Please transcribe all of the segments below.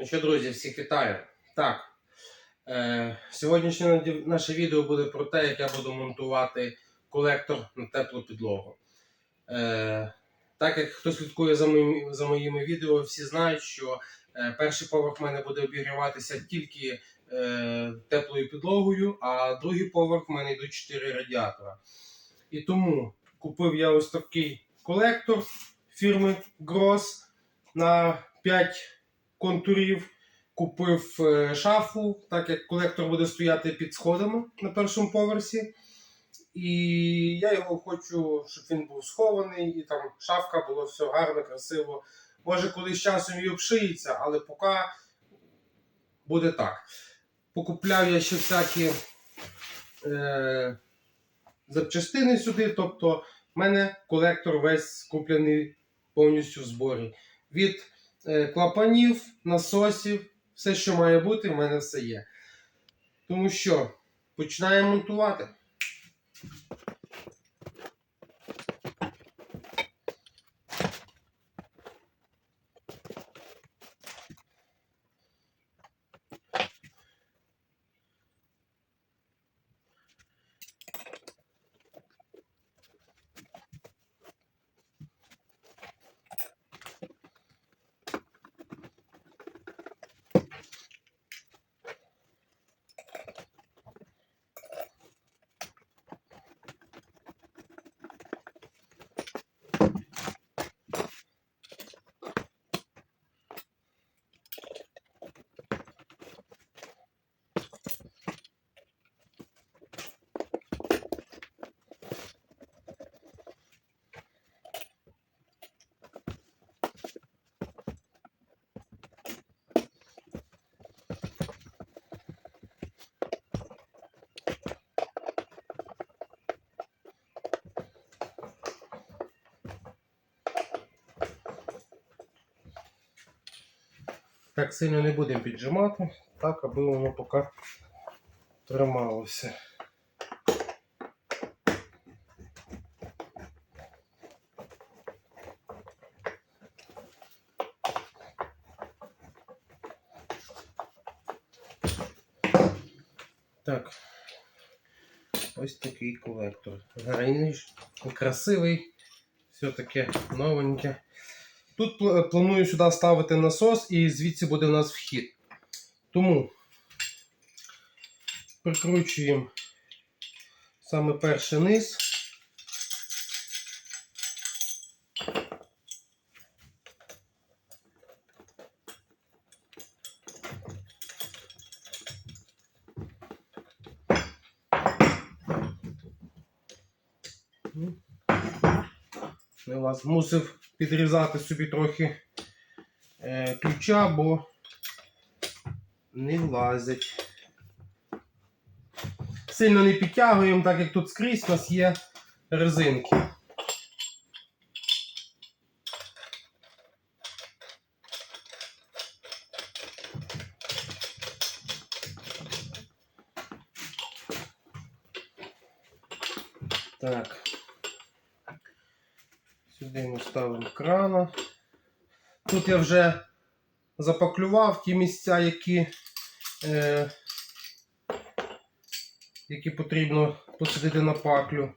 Ну що, друзі, всіх вітаю. Так. Е, сьогоднішнє наше відео буде про те, як я буду монтувати колектор на теплу підлогу. Е, так як хто слідкує за моїми, за моїми відео, всі знають, що е, перший поверх в мене буде обігріватися тільки е, теплою підлогою, а другий поверх в мене йдуть 4 радіатора. І тому купив я ось такий колектор фірми Gross на 5 контурів. Купив е, шафу, так як колектор буде стояти під сходами на першому поверсі. І я його хочу, щоб він був схований, і там шафка було все гарно, красиво. Може, колись часом і обшиється, але поки буде так. Покупляв я ще всякі е, запчастини сюди. Тобто, в мене колектор весь куплений повністю в зборі. Від клапанів, насосів, все, що має бути, в мене все є. Тому що починаємо монтувати. Так сильно не будемо піджимати, так, аби воно поки трималося. Так. Ось такий колектор. Гарний, красивий, все таке новеньке. Тут планую сюди ставити насос і звідси буде у нас вхід. Тому прикручуємо саме перший низ. Я вас мусив підрізати собі трохи е, ключа, бо не влазить. Сильно не підтягуємо, так як тут скрізь у нас є резинки. Так. Сюди ми ставимо крана. Тут я вже запаклював ті місця, які, е, які потрібно посадити на паклю.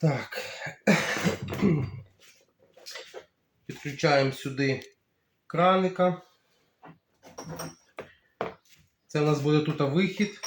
Так. Підключаємо сюди краника. Це у нас буде тут вихід.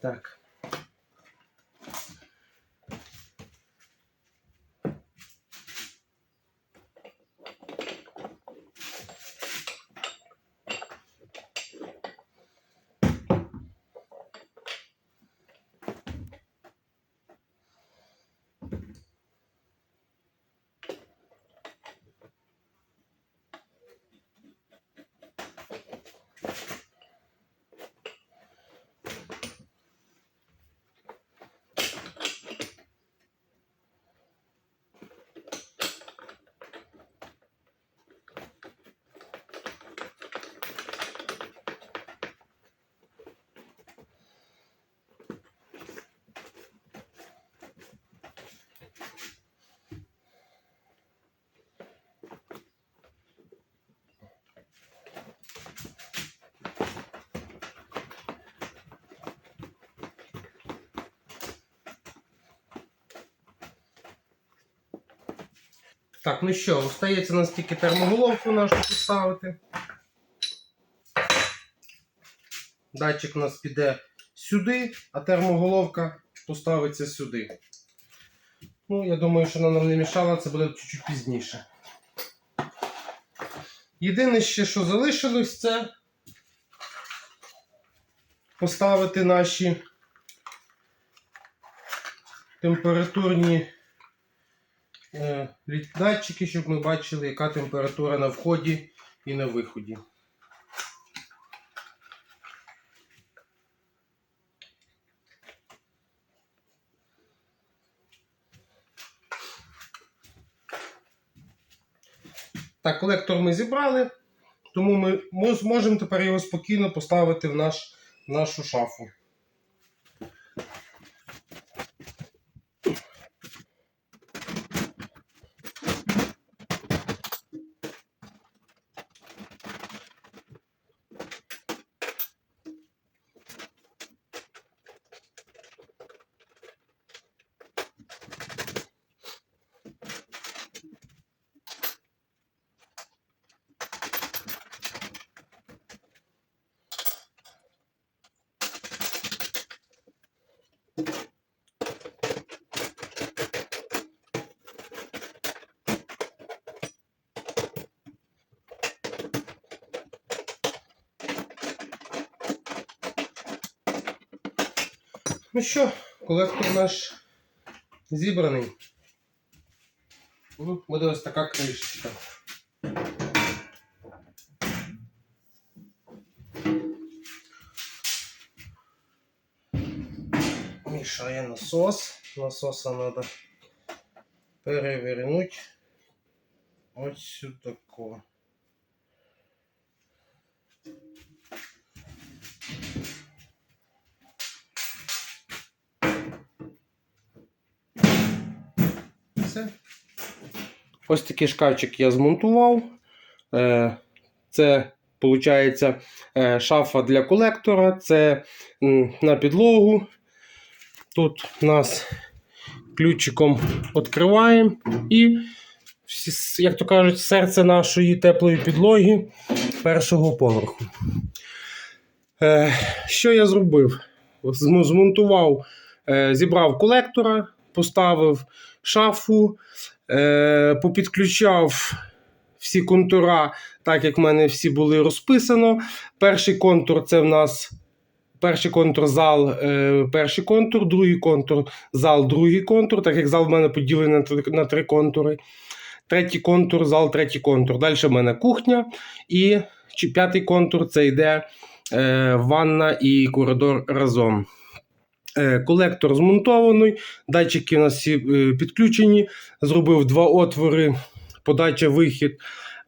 Так. Так, ну що, остається нас тільки термоголовку нашу поставити. Датчик у нас піде сюди, а термоголовка поставиться сюди. Ну, я думаю, що вона нам не мішала, це буде чуть-чуть пізніше. Єдине ще, що залишилось, це поставити наші температурні датчики, щоб ми бачили, яка температура на вході і на виході. Так, колектор ми зібрали, тому ми зможемо тепер його спокійно поставити в наш, в нашу шафу. Ну що, колектор наш зібраний. Ну, Буде ось така кришечка. Мішає насос. Насоса треба перевернути. Ось сюди. Все. Ось такий шкафчик я змонтував. Е, Це, виходить, шафа для колектора, це на підлогу. Тут у нас ключиком відкриваємо і, як то кажуть, серце нашої теплої підлоги першого поверху. Е, Що я зробив? Змонтував, е, зібрав колектора, поставив шафу, е, попідключав всі контура, так як в мене всі були розписано. Перший контур це в нас перший контур зал, е, перший контур, другий контур зал, другий контур, так як зал в мене поділений на на три контури. Третій контур, зал, третій контур. Далі в мене кухня. І п'ятий контур це йде е, ванна і коридор разом. Е, Колектор змонтований, датчики у нас всі е, підключені. Зробив два отвори, подача вихід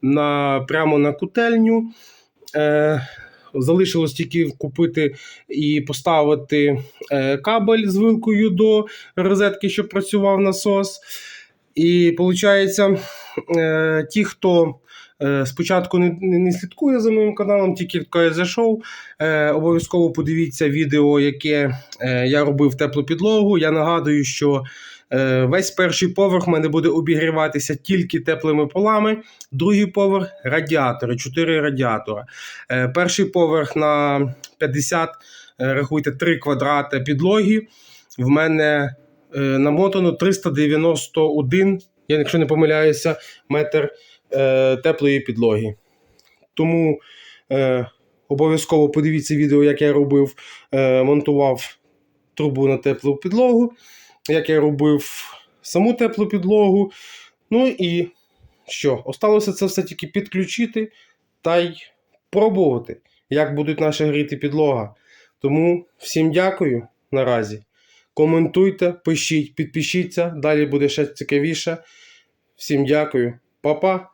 на, прямо на котельню. Е, Залишилось тільки купити і поставити кабель з вилкою до розетки, щоб працював насос. І виходить, ті, хто спочатку не, не, слідкує за моїм каналом, тільки я зайшов, е, обов'язково подивіться відео, яке е, я робив теплу підлогу. Я нагадую, що е, весь перший поверх в мене буде обігріватися тільки теплими полами, другий поверх радіатори, 4 радіатора. Е, перший поверх на 50, е, рахуйте, 3 квадрати підлоги. В мене е, намотано 391, я якщо не помиляюся, метр е, теплої підлоги. Тому е, обов'язково подивіться відео, як я робив, е, монтував трубу на теплу підлогу, як я робив саму теплу підлогу. Ну і що? Осталося це все тільки підключити та й пробувати, як будуть наші гріти підлога. Тому всім дякую наразі. Коментуйте, пишіть, підпишіться, далі буде ще цікавіше. Всім дякую, Па-па!